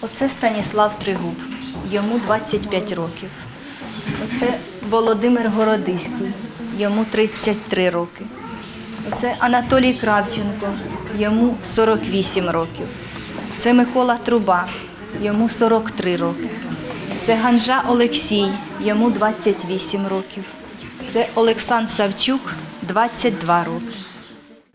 Оце Станіслав Тригуб, йому 25 років. Оце Володимир Городиський, йому 33 роки. Оце Анатолій Кравченко, йому 48 років. Це Микола Труба, йому 43 роки. Це Ганжа Олексій, йому 28 років. Це Олександр Савчук, 22 роки.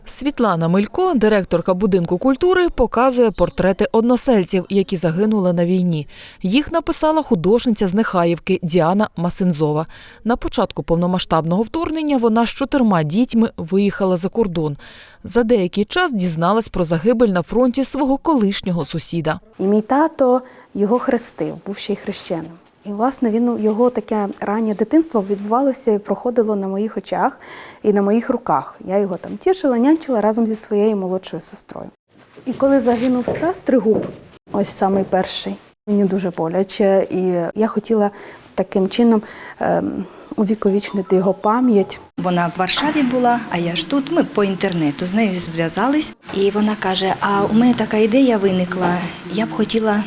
Світлана Милько, директорка будинку культури, показує портрети односельців, які загинули на війні. Їх написала художниця з Нехаївки Діана Масензова. На початку повномасштабного вторгнення вона з чотирма дітьми виїхала за кордон. За деякий час дізналась про загибель на фронті свого колишнього сусіда. І мій тато його хрестив, був ще й хрещеним. І, власне, він його таке раннє дитинство відбувалося і проходило на моїх очах і на моїх руках. Я його там тішила, нянчила разом зі своєю молодшою сестрою. І коли загинув Стас Тригуб, ось самий перший, мені дуже боляче, і я хотіла таким чином ем, увіковічнити його пам'ять. Вона в Варшаві була, а я ж тут. Ми по інтернету з нею зв'язались. І вона каже: А у мене така ідея виникла. Я б хотіла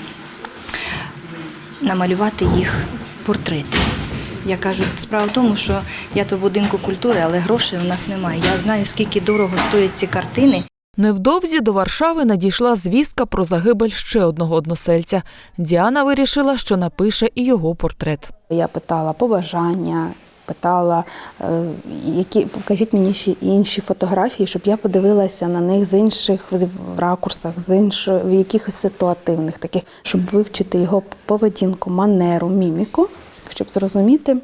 намалювати їх портрети. Я кажу, справа в тому, що я то в будинку культури, але грошей у нас немає. Я знаю, скільки дорого стоять ці картини. Невдовзі до Варшави надійшла звістка про загибель ще одного односельця. Діана вирішила, що напише і його портрет. Я питала побажання, питала, е, які покажіть мені ще інші фотографії, щоб я подивилася на них з інших ракурсах, з інших в якихось ситуативних таких, щоб вивчити його поведінку, манеру, міміку, щоб зрозуміти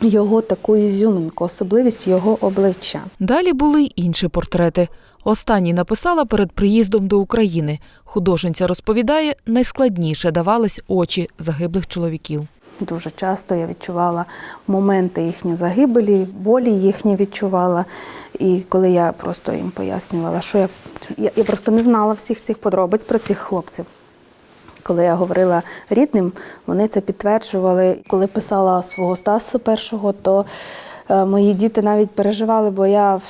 його таку ізюминку, особливість його обличчя. Далі були й інші портрети. Останній написала перед приїздом до України. Художниця розповідає, найскладніше давались очі загиблих чоловіків. Дуже часто я відчувала моменти їхньої загибелі, болі їхні відчувала. І коли я просто їм пояснювала, що я, я, я просто не знала всіх цих подробиць про цих хлопців. Коли я говорила рідним, вони це підтверджували. Коли писала свого Стаса першого, то е, мої діти навіть переживали, бо я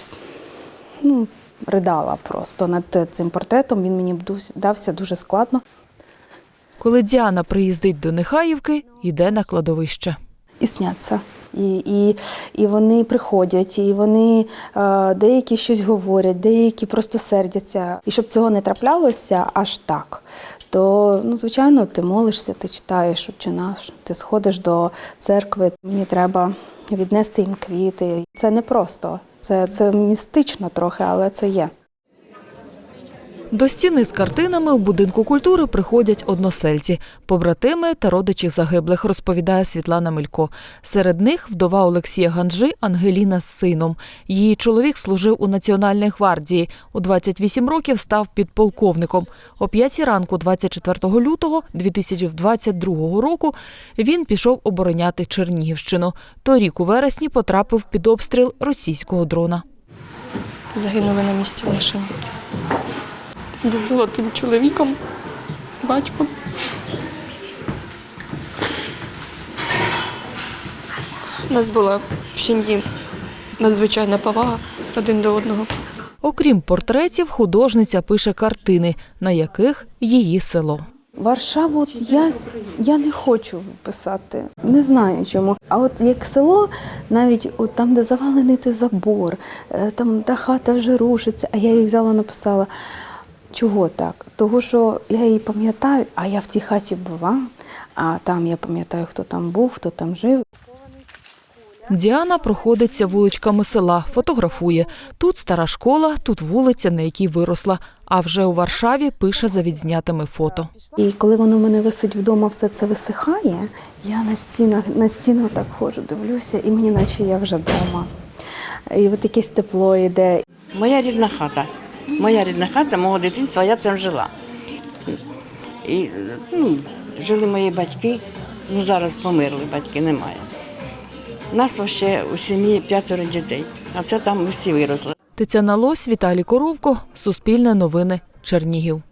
ну, ридала просто над цим портретом. Він мені дався дуже складно. Коли Діана приїздить до Нехаївки, йде на кладовище. і сняться. І, і, і вони приходять, і вони е, деякі щось говорять, деякі просто сердяться. І щоб цього не траплялося аж так, то ну, звичайно ти молишся, ти читаєш «Отче наш, ти сходиш до церкви. Мені треба віднести їм квіти. Це не просто, це, це містично трохи, але це є. До стіни з картинами в будинку культури приходять односельці, побратими та родичі загиблих, розповідає Світлана Милько. Серед них вдова Олексія Ганжи Ангеліна з сином. Її чоловік служив у Національній гвардії. У 28 років став підполковником. О 5 ранку, 24 лютого 2022 року, він пішов обороняти Чернігівщину. Торік у вересні потрапив під обстріл російського дрона. загинули на місці в машині. Був золотим чоловіком, батьком. У нас була в сім'ї надзвичайна повага один до одного. Окрім портретів, художниця пише картини, на яких її село. Варшаву я, я не хочу писати, не знаю чому. А от як село, навіть от там, де завалений той забор, е, там та хата вже рушиться, а я їх взяла, написала. Чого так? Того, що я її пам'ятаю, а я в тій хаті була, а там я пам'ятаю, хто там був, хто там жив. Діана проходиться вуличками села, фотографує. Тут стара школа, тут вулиця, на якій виросла. А вже у Варшаві пише за відзнятими фото. І коли воно в мене висить вдома, все це висихає, я на стінах на стіну так ходжу, дивлюся, і мені наче я вже вдома. І от якесь тепло йде. Моя рідна хата. Моя рідна хата мого дитинства, я там жила. І ну, жили мої батьки, ну зараз померли, батьки немає. Нас ще у сім'ї п'ятеро дітей, а це там усі виросли. Тетяна Лось, Віталій Коровко, Суспільне новини, Чернігів.